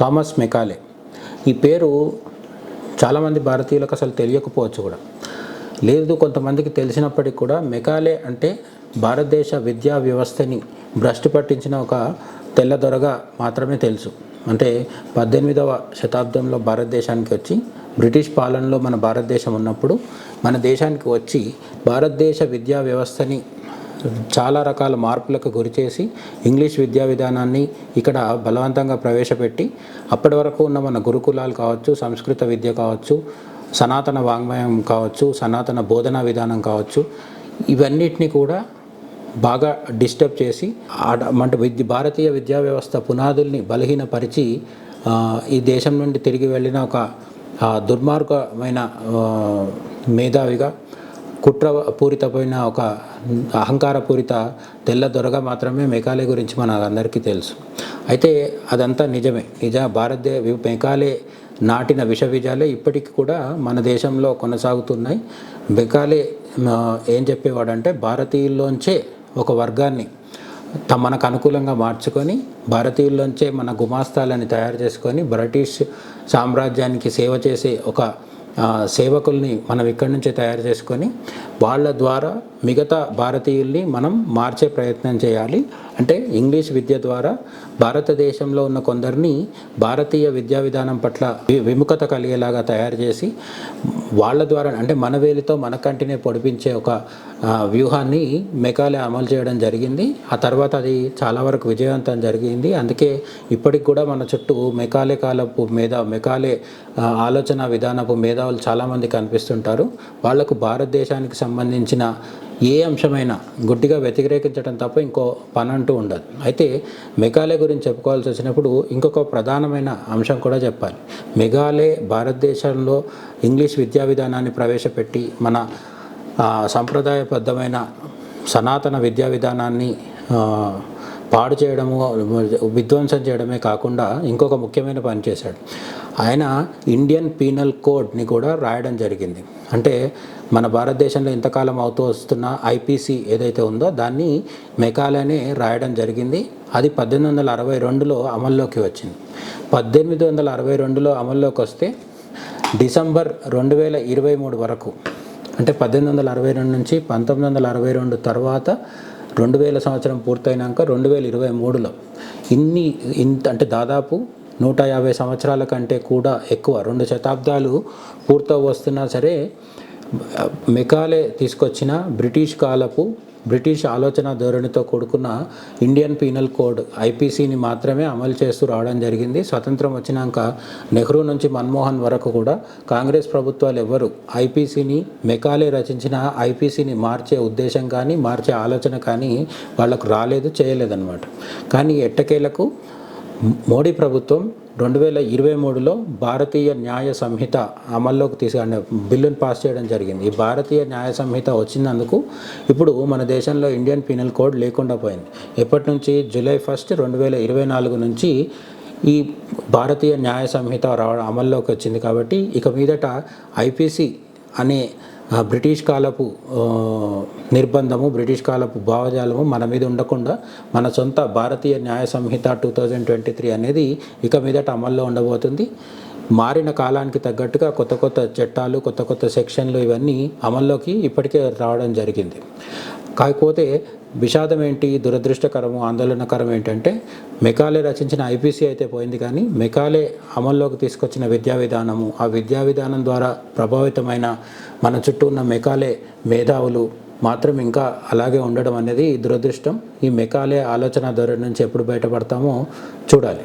Thomas Macaulay. ఈ పేరు చాలామంది భారతీయులకు అసలు తెలియకపోవచ్చు కూడా. లేదు కొంతమందికి తెలిసినప్పటికీ కూడా మెకాలే అంటే భారతదేశ విద్యా వ్యవస్థని భ్రష్టు పట్టించిన ఒక తెల్లదొరగా మాత్రమే తెలుసు. అంటే పద్దెనిమిదవ శతాబ్దంలో భారతదేశానికి వచ్చి బ్రిటిష్ పాలనలో మన భారతదేశం ఉన్నప్పుడు మన దేశానికి వచ్చి భారతదేశ విద్యా వ్యవస్థని చాలా రకాల మార్పులకు గురిచేసి ఇంగ్లీష్ విద్యా విధానాన్ని ఇక్కడ బలవంతంగా ప్రవేశపెట్టి అప్పటి వరకు ఉన్న మన గురుకులాలు కావచ్చు సంస్కృత విద్య కావచ్చు సనాతన వాంగ్మయం కావచ్చు సనాతన బోధనా విధానం కావచ్చు ఇవన్నిటిని కూడా బాగా డిస్టర్బ్ చేసి ఆడ అంటే విద్య భారతీయ విద్యా వ్యవస్థ పునాదుల్ని బలహీనపరిచి ఈ దేశం నుండి తిరిగి వెళ్ళిన ఒక దుర్మార్గమైన మేధావిగా కుట్ర పూరితపోయిన ఒక అహంకారపూరిత తెల్ల దొరగా మాత్రమే మెకాలే గురించి మన అందరికీ తెలుసు. అయితే అదంతా నిజమే. నిజ భారతదేశ మెకాలే నాటిన విష బీజాలే ఇప్పటికీ కూడా మన దేశంలో కొనసాగుతున్నాయి. మెకాలే ఏం చెప్పేవాడంటే భారతీయుల్లోంచే ఒక వర్గాన్ని త- మనకు అనుకూలంగా మార్చుకొని భారతీయుల్లోంచే మన గుమాస్తాలని తయారు చేసుకొని బ్రిటిష్ సామ్రాజ్యానికి సేవ చేసే ఒక సేవకుల్ని మనం ఇక్కడి నుంచే తయారు చేసుకొని వాళ్ళ ద్వారా మిగతా భారతీయుల్ని మనం మార్చే ప్రయత్నం చేయాలి. అంటే ఇంగ్లీష్ విద్య ద్వారా భారతదేశంలో ఉన్న కొందరిని భారతీయ విద్యా విధానం పట్ల వి- విముఖత కలిగేలాగా తయారు చేసి వాళ్ళ ద్వారా అంటే మన వేలితో మన కంటినే పొడిపించే ఒక వ్యూహాన్ని మెకాలే అమలు చేయడం జరిగింది. ఆ తర్వాత అది చాలా వరకు విజయవంతం జరిగింది. అందుకే ఇప్పటికి కూడా మన చుట్టూ మెకాలే కాలపు మీద మెకాలే ఆలోచన విధానపు మీద మేధావులు చాలామంది కనిపిస్తుంటారు. వాళ్ళకు భారతదేశానికి సంబంధించిన ఏ అంశమైనా గుడ్డిగా వ్యతిరేకించడం తప్ప ఇంకో పని అంటూ ఉండదు. అయితే మెఘాలయ గురించి చెప్పుకోవాల్సి వచ్చినప్పుడు ఇంకొక ప్రధానమైన అంశం కూడా చెప్పాలి. మెఘాలయ భారతదేశంలో ఇంగ్లీష్ విద్యా విధానాన్ని ప్రవేశపెట్టి మన సంప్రదాయబద్ధమైన సనాతన విద్యా విధానాన్ని పాడు చేయడము విధ్వంసం చేయడమే కాకుండా ఇంకొక ముఖ్యమైన పని చేశాడు. ఆయన ఇండియన్ పీనల్ కోడ్ని కూడా రాయడం జరిగింది. అంటే మన భారతదేశంలో ఇంతకాలం అవుతూ వస్తున్న ఐపీసీ ఏదైతే ఉందో దాన్ని మెకాలనే రాయడం జరిగింది. అది పద్దెనిమిది వందల అరవై రెండులో అమల్లోకి వచ్చింది. పద్దెనిమిది వందల అరవై రెండులో అమల్లోకి వస్తే డిసెంబర్ రెండు వేల ఇరవై మూడు వరకు అంటే పద్దెనిమిది వందల అరవై రెండు నుంచి పంతొమ్మిది వందల అరవై రెండు తర్వాత రెండు వేల సంవత్సరం పూర్తయినాక రెండు వేల ఇరవై మూడులో ఇన్ని ఇంత అంటే దాదాపు నూట యాభై సంవత్సరాల కంటే కూడా ఎక్కువ రెండు శతాబ్దాలు పూర్తవు వస్తున్నా సరే మెకాలే తీసుకొచ్చిన బ్రిటిష్ కాలపు బ్రిటిష్ ఆలోచన ధోరణితో కూడుకున్న ఇండియన్ పీనల్ కోడ్ ఐపీసీని మాత్రమే అమలు చేస్తూ రావడం జరిగింది. స్వతంత్రం వచ్చినాక నెహ్రూ నుంచి మన్మోహన్ వరకు కూడా కాంగ్రెస్ ప్రభుత్వాలు ఎవరు ఐపీసీని మెకాలే రచించిన ఐపీసీని మార్చే ఉద్దేశం కానీ మార్చే ఆలోచన కానీ వాళ్ళకు రాలేదు చేయలేదన్నమాట. కానీ ఎట్టకేలకు మోడీ ప్రభుత్వం రెండు వేల ఇరవై మూడులో భారతీయ న్యాయ సంహిత అమల్లోకి తీసుకునే బిల్లును పాస్ చేయడం జరిగింది. ఈ భారతీయ న్యాయ సంహిత వచ్చినందుకు ఇప్పుడు మన దేశంలో ఇండియన్ పీనల్ కోడ్ లేకుండా పోయింది. ఎప్పటి నుంచి? జూలై ఫస్ట్ రెండు వేల ఇరవై నాలుగు నుంచి ఈ భారతీయ న్యాయ సంహిత రావడం అమల్లోకి వచ్చింది కాబట్టి ఇక మీదట ఐపీసీ అనే బ్రిటిష్ కాలపు నిర్బంధము బ్రిటిష్ కాలపు భావజాలము మన మీద ఉండకుండా మన సొంత Bharatiya Nyaya Sanhita two thousand twenty three అనేది ఇక మీదట అమల్లో ఉండబోతుంది. మారిన కాలానికి తగ్గట్టుగా కొత్త కొత్త చట్టాలు కొత్త కొత్త సెక్షన్లు ఇవన్నీ అమల్లోకి ఇప్పటికే రావడం జరిగింది. కాకపోతే విషాదం ఏంటి? దురదృష్టకరము ఆందోళనకరం ఏంటంటే మెకాలే రచించిన ఐపీసీ అయితే పోయింది కానీ మెకాలే అమల్లోకి తీసుకొచ్చిన విద్యా విధానము ఆ విద్యా విధానం ద్వారా ప్రభావితమైన మన చుట్టూ ఉన్న మెకాలే మేధావులు మాత్రం ఇంకా అలాగే ఉండడం అనేది దురదృష్టం. ఈ మెకాలే ఆలోచన ధోరణి నుంచి ఎప్పుడు బయటపడతామో చూడాలి.